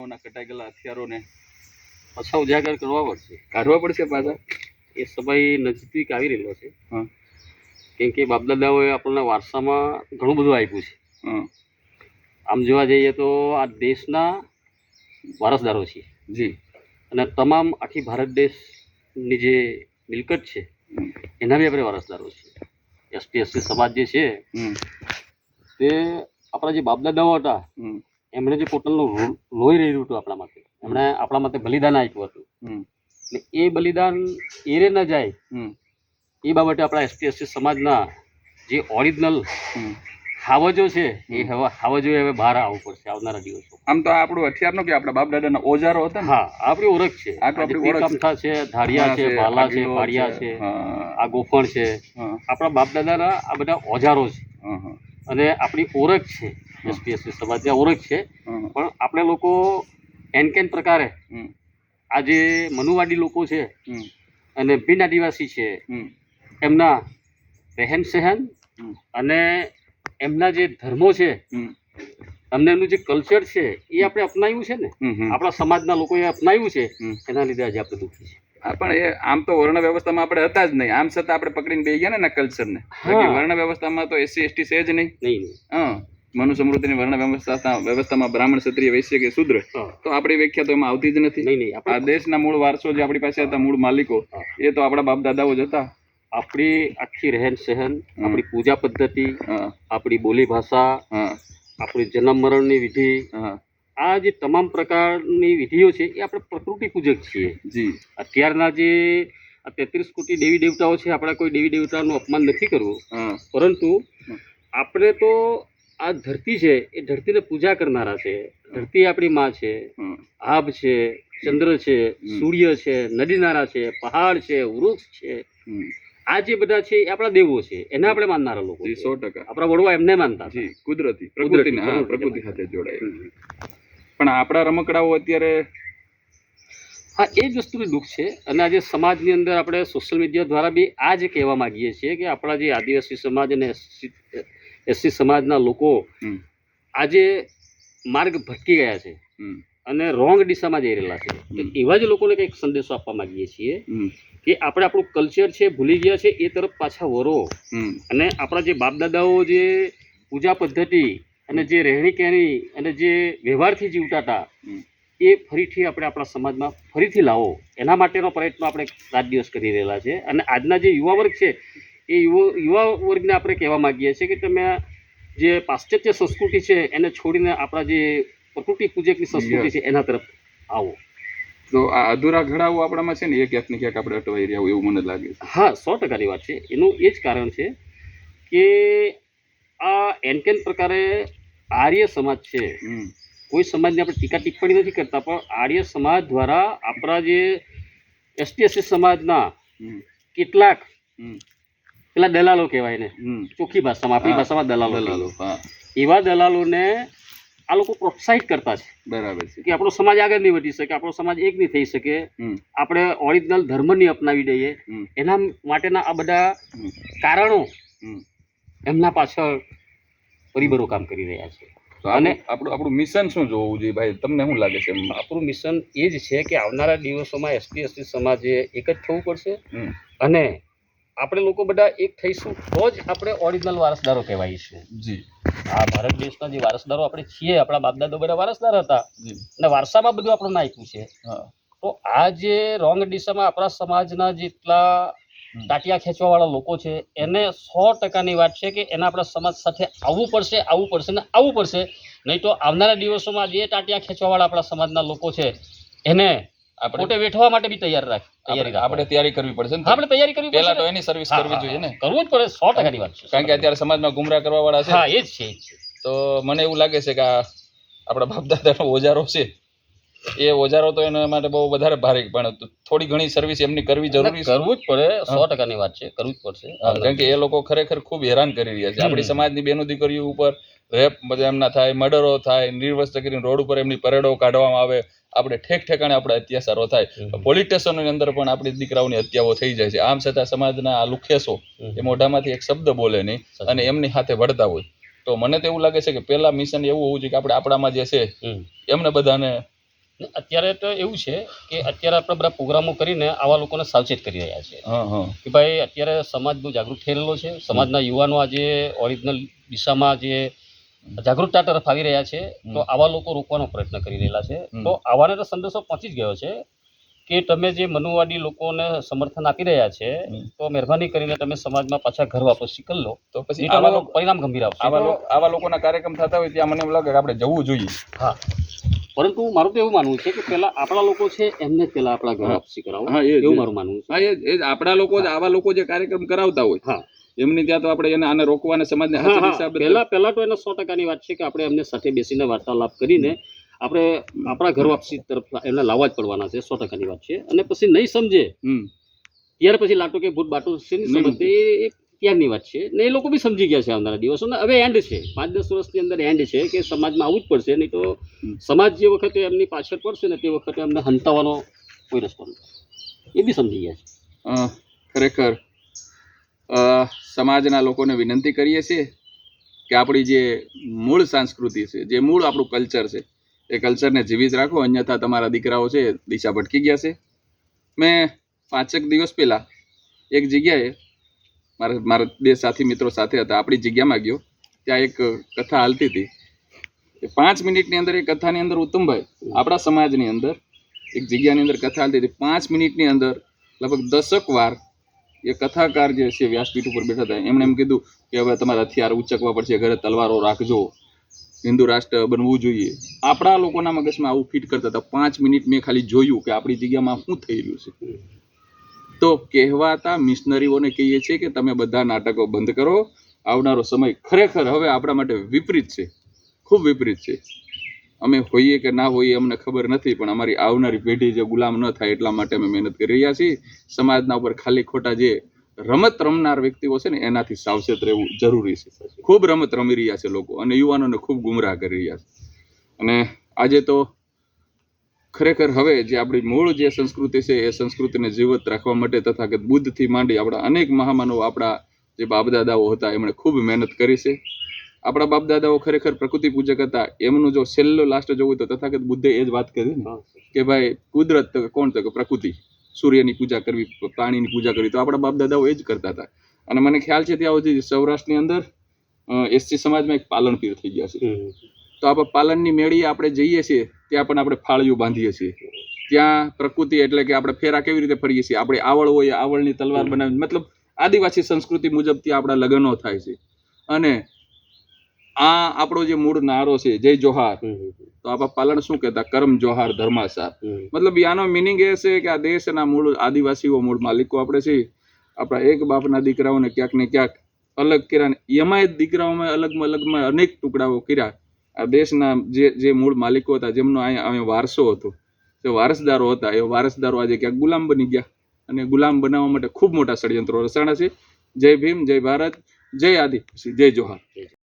ના કટાઈ ગયેલા હથિયારોને પાછા ઉજાગર કરવા પડશે. કાઢવા પડશે પાછા? એ સમય નજીક આવી રહેલો છે. કેમ કે બાપદાદાઓએ આપણને વારસામાં ઘણું બધું આપ્યું છે. આમ જોવા જઈએ તો આ દેશના વારસદારો છે. જી. અને તમામ આખી ભારત દેશની જે મિલકત છે એના બી આપણે વારસદારો છીએ એસટી સમાજ જે છે તે આપણા જે બાપદાદાઓ હતા એમણે જે પોટલનું લોહી રહ્યું હતું આપણા માટે એમણે આપણા માટે બલિદાન આપ્યું હતું. એટલે એ બલિદાન એરે ન જાય એ બાબતે આપણા એસટી એસસી સમાજના જે ઓરિજિનલ હાવજો છે એ હવે હાવજો હવે બહાર આવવું પડશે આવનારા દિવસો. આમ તો આપણું હથિયાર નો કે આપણા બાપ દાદાના ઓજારો હતા હા આપણી ઓળખ છે. આ તો આપણી ઓળખ છે. ધારિયા છે ભાલા છે પાડિયા છે આ ગોફણ છે. આપણા બાપ દાદાના આ બધા ઓજારો છે. અને આપણી ઓળખ છે. એસટી એસસી સમાજ જે ઓળખ છે પણ આપણે લોકો એન કેન પ્રકારે આ જે મનુવાડી લોકો છે અને બિન આદિવાસી છે એમના રહેન સહેન અને એમના જે ધર્મો છે અમને એમનું જે કલ્ચર છે એ આપણે અપનાવ્યું છે ને? આપણા સમાજના લોકોએ અપનાવ્યું છે એના લીધે આજે આપણે દુઃખી છે પણ એ આમ તો વર્ણ વ્યવસ્થામાં આપણે હતા જ નહીં. આમ છતાં આપણે પકડીને બે ગયા ને કલ્ચરને. ને વર્ણ વ્યવસ્થામાં તો એસસી એસટી છે જ નહીં નહીં. હા. મનુ સમૃદ્ધિની વર્ણ વ્યવસ્થા વ્યવસ્થામાં બ્રાહ્મણ ક્ષત્રિય વૈશ્ય કે શુદ્ર તો આપણી વ્યાખ્યા તો એમાં આવતી જ નથી. આ દેશના મૂળ વારસો જે આપણી પાસે હતા મૂળ માલિકો એ તો આપણા બાપ દાદાઓ જ હતા. આપણી આખી રહેન સહેન આપણી પૂજા પદ્ધતિ આપણી બોલી ભાષા આપણી જન્મ મરણની વિધિ આ જે તમામ પ્રકારની વિધિઓ છે એ આપણે પ્રકૃતિ પૂજક છીએ. જી. અત્યારના જે આ તેત્રીસ કોટી દેવી દેવતાઓ છે આપણા કોઈ દેવી દેવતાનું અપમાન નથી કરવું. પરંતુ આપણે તો આ ધરતી છે એ ધરતીને પૂજા કરનારા છે. ધરતી આપણી માં છે આભ છે ચંદ્ર છે સૂર્ય છે નદી છે પહાડ છે વૃક્ષ છે. આ જે બધા છે એ આપણા દેવો છે. એને આપણે માનનારા લોકો સો ટકા. આપણા વડવા એમને માનતા કુદરતી પ્રકૃતિ. સાથે જોડાય પણ આપણા રમકડાઓ અત્યારે હા એ જ વસ્તુનું દુઃખ છે. અને આજે સમાજની અંદર આપણે સોશિયલ મીડિયા દ્વારા બી આ જ કહેવા માંગીએ છીએ કે આપણા જે આદિવાસી સમાજ અને એસસી સમાજના લોકો આજે માર્ગ ભટકી ગયા છે અને રોંગ દિશામાં જઈ રહેલા છે. એવા જ લોકોને કંઈક સંદેશો આપવા માંગીએ છીએ કે આપણે આપણું કલ્ચર છે ભૂલી ગયા છે એ તરફ પાછા વરો અને આપણા જે બાપદાદાઓ જે પૂજા પદ્ધતિ અને જે રહેણી કહેણી અને જે વ્યવહારથી જીવતા હતા એ ફરીથી આપણે આપણા સમાજમાં ફરીથી લાવો. એના માટેનો પ્રયત્ન આપણે રાત દિવસ કરી રહેલા છે. અને આજના જે યુવા વર્ગ છે એ યુવા યુવા વર્ગને આપણે કહેવા માગીએ છીએ કે તમે જે પાશ્ચાત્ય સંસ્કૃતિ છે એને છોડીને આપણા જે પ્રકૃતિ પૂજકની સંસ્કૃતિ છે એના તરફ આવો. તો આ અધૂરા ઘડાઓ આપણામાં છે ને એ ક્યાંક ને ક્યાંક આપણે અટવાઈ રહ્યા હોય એવું મને લાગે છે. હા સો ટકાની વાત છે. એનું એ જ કારણ છે કે આ એનકેન પ્રકારે આર્ય સમાજ છે. કોઈ સમાજની આપણે ટીકા ટિપ્પણી નથી કરતા પણ આર્ય સમાજ દ્વારા આપણા જે એસટી એસસી સમાજના કેટલાક. પેલા દલાલો કહેવાય ને ચોખ્ખી ભાષામાં આપણી ભાષામાં દલાલો દલાલો એવા દલાલોને આ લોકો પ્રોત્સાહિત કરતા છે. બરાબર છે. કે આપણો સમાજ આગળ નહીં વધી શકે આપણો સમાજ એક નહીં થઈ શકે. આપણે ઓરિજિનલ ધર્મની અપનાવી દઈએ. એના માટેના આ બધા કારણો એમના પાછળ પરિબળો કામ કરી રહ્યા છે. તો અને- આપણું આપણું આપણું મિશન શું જોવું જોઈએ ભાઈ? તમને શું લાગે છે આપણું મિશન એ જ છે કે આવનારા દિવસોમાં એસટી એસટી સમાજે એક જ થવું પડશે. અને આપણે લોકો બધા એક થઈશું તો જ આપણે ઓરિજિનલ વારસદારો કહેવાઈશું જી. આ ભારત દેશના જે વારસદારો આપણે છીએ આપણા બાપદાદો બધા વારસદાર હતા. અને વારસામાં બધું આપણને નાખ્યું છે. તો આ જે રોંગ દિશામાં આપણા સમાજના જેટલા. ટાટિયા ખેંચવાવાળા લોકો છે એને સો ટકાની વાત છે કે એને આપણા સમાજ સાથે આવવું પડશે આવવું પડશે ને આવવું પડશે. નહીં તો આવનારા દિવસોમાં જે ટાટિયા ખેંચવાવાળા આપણા સમાજના લોકો છે એને આપણે વેઠવા માટે બી તૈયાર રાખ તૈયારી આપણે તૈયારી કરવી પડશે ને આપણે તૈયારી કરવી પહેલા તો એની સર્વિસ કરવી જોઈએ ને. કરવું જ પડે સો ટકાની વાત છે. કારણ કે અત્યારે સમાજમાં ગુમરા કરવા વાળા છે. હા એ જ છે તો મને એવું લાગે છે કે આ આપણા બાપ દાદાનો ઓજારો છે. એ ઓજારો તો એના માટે બહુ વધારે ભારે પણ થોડી ઘણી સર્વિસ એમની કરવી જરૂરી કરવું જ પડે સો ટકાની વાત છે કરવું જ પડશે. કારણ કે એ લોકો ખરેખર ખૂબ હેરાન કરી રહ્યા છે. આપણી સમાજની બેનો દીકરીઓ ઉપર રેપ બધા એમના થાય મર્ડરો થાય નિર્વસ્ત કરીને રોડ ઉપર એમની પરેડો કાઢવામાં આવે આપણે ઠેક ઠેકાણે આપણે અત્યાચારો થાય. પોલીસ સ્ટેશનની અંદર પણ આપણી દીકરાઓની હત્યાઓ થઈ જાય છે. આમ છતાં સમાજના આ લુખેસો એ મોઢામાંથી એક શબ્દ બોલે નહીં અને એમની સાથે વળતા હોય. તો મને તો એવું લાગે છે કે પહેલા મિશન એવું હોવું જોઈએ કે આપણે આપણામાં જે છે એમને બધાને અત્યારે તો એવું છે કે અત્યારે આપણે બધા પ્રોગ્રામો કરીને આવા લોકોને સાવચેત કરી રહ્યા છે. હા હા. કે ભાઈ અત્યારે સમાજ બહુ જાગૃત થયેલો છે. સમાજના યુવાનો આજે ઓરિજિનલ દિશામાં જે જાગૃતતા તરફ આવી રહ્યા છે તો આવા લોકો રોકવાનો પ્રયત્ન કરી રહેલા છે. તો આવાને તો સંદેશો પહોંચી જ ગયો છે કે તમે જે મનુવાદી લોકોને સમર્થન આપી રહ્યા છે તો મહેરબાની કરીને તમે સમાજમાં પાછા ઘર વાપસ શીખલ લો. તો પછી આવા પરિણામ ગંભીર આવશે. આવા લોકો આવા લોકોના કાર્યક્રમ થતા હોય ત્યાં મને એમ લાગે કે આપણે જવું જોઈએ. હા. પરંતુ મારું તો એવું માનવું છે કે પેલા આપણા લોકો છે એમને પેલા આપણા ઘર. વાપસી કરાવો. એવું મારું માનવું છે. એ એ જ. આપણા લોકો જ આવા લોકો જે કાર્યક્રમ કરાવતા હોય હા. એમની ત્યાં તો આપણે એને આને રોકવાને સમાજને પહેલા પહેલા તો એનો સો ટકાની વાત છે કે આપણે એમને સાથે બેસીને વાર્તાલાપ કરીને આપણે આપણા ઘર વાપસી તરફ એમને લાવવા જ પડવાના છે સો ટકાની વાત છે. અને પછી નહીં સમજે ત્યાર પછી લાટો કે ભૂત બાટો છે ને સમજતે એ ત્યારની વાત છે. ને એ લોકો બી સમજી ગયા છે આવનારા દિવસો. ને હવે એન્ડ છે. પાંચ દસ વર્ષની અંદર એન્ડ છે કે સમાજમાં આવવું જ પડશે નહીં તો સમાજ જે વખતે એમની પાછળ પડશે ને તે વખતે એમને હંતાવાનો કોઈ રસ્તો નથી. એ બી સમજી ગયા છે. ખરેખર. સમાજના લોકોને વિનંતી કરીએ છીએ કે આપણી જે મૂળ સંસ્કૃતિ છે, જે મૂળ આપણું કલ્ચર છે, એ કલ્ચરને જીવિત રાખો. અન્યથા તમારા દીકરાઓ છે દિશા ભટકી ગયા છે. મેં પાંચેક દિવસ પહેલાં એક જગ્યાએ મારા મારા બે સાથી મિત્રો સાથે હતા. આપણી જગ્યામાં ગયો. ત્યાં એક કથા હાલતી હતી. પાંચ મિનિટની અંદર એ કથાની અંદર ઉત્તમભાઈ આપણા સમાજની અંદર એક જગ્યાની અંદર કથા હાલતી હતી. પાંચ મિનિટની અંદર લગભગ દશક વાર એ કથાકાર જે છે, વ્યાસપીઠ ઉપર બેઠા હતા, એમણે એમ કીધું કે હવે તમારે હથિયાર ઉચકવા પડશે, ઘરે તલવારો રાખજો. હિન્દુ રાષ્ટ્ર બનવું જોઈએ. આપણા લોકોના મગજમાં આવું ફિટ કરતા હતા. પાંચ મિનિટ મેં ખાલી જોયું કે આપણી જગ્યામાં શું થઈ રહ્યું છે. તો કહેવાતા મિશનરીઓને કહીએ છીએ કે તમે બધા નાટકો બંધ કરો. આવનારો સમય ખરેખર હવે આપણા માટે વિપરીત છે. ખૂબ વિપરીત છે. અમે હોઈએ કે ના હોઈએ અમને ખબર નથી, પણ અમારી આવનારી પેઢી જે ગુલામ ન થાય એટલા માટે અમે મહેનત કરી રહ્યા છીએ. સમાજના ઉપર ખાલી ખોટા જે રમત રમનાર વ્યક્તિઓ છે ને, એનાથી સાવચેત રહેવું જરૂરી છે. ખૂબ રમત રમી રહ્યા છે લોકો અને યુવાનોને ખૂબ ગુમરાહ કરી રહ્યા છે. અને આજે તો ખરેખર હવે જે આપણી મૂળ જે સંસ્કૃતિ છે, એ સંસ્કૃતિને જીવત રાખવા માટે તથાગત બુદ્ધથી માંડી આપણા અનેક મહામાનવ આપણા જે બાપદાદાઓ હતા, એમણે ખૂબ મહેનત કરી છે. આપણા બાપદાદાઓ ખરેખર પ્રકૃતિ પૂજક હતા. એમનું જો છેલ્લો લાસ્ટ જોવું તો તથાગત બુદ્ધે એ જ વાત કરી ને કે ભાઈ કુદરત તો કોણ તો કે પ્રકૃતિ? સૂર્યની પૂજા કરવી પાણીની પૂજા કરવી તો આપણા બાપ દાદાઓ એ જ કરતા હતા. અને મને ખ્યાલ છે ત્યાં સુધી સૌરાષ્ટ્રની અંદર એસસી સમાજમાં એક પાલન પીર થઈ ગયા છે. તો આપણે પાલનની મેળીએ આપણે જઈએ છીએ ત્યાં પણ આપણે ફાળિયું બાંધીએ છીએ. ત્યાં પ્રકૃતિ એટલે કે આપણે ફેરા કેવી રીતે ફરીએ છીએ? આપણે આવળ હોય આવળની તલવાર બનાવી મતલબ આદિવાસી સંસ્કૃતિ મુજબ ત્યાં આપણા લગ્નો થાય છે. અને આ આપણો જે મૂળ નારો છે જય જોહાર. તો આપણા પાલન શું કહેતા? કરમ જોહાર ધર્માસાર મતલબ આનો મિનિંગ એ છે કે આ દેશના મૂળ આદિવાસીઓ મૂળ માલિકો આપણે છીએ આપણા એક બાપના દીકરાઓને ક્યાંક ને ક્યાંક અલગ કર્યા એમાંય દીકરાઓમાં અલગમાં અલગમાં અનેક ટુકડાઓ કર્યા. આ દેશના જે જે મૂળ માલિકો હતા જેમનો અહીંયા વારસો હતો જે વારસદારો હતા એ વારસદારો આજે ક્યાંક ગુલામ બની ગયા. અને ગુલામ બનાવવા માટે ખૂબ મોટા ષડયંત્રો રચાણા છે. જય ભીમ જય ભારત જય આદિ જય જોહાર.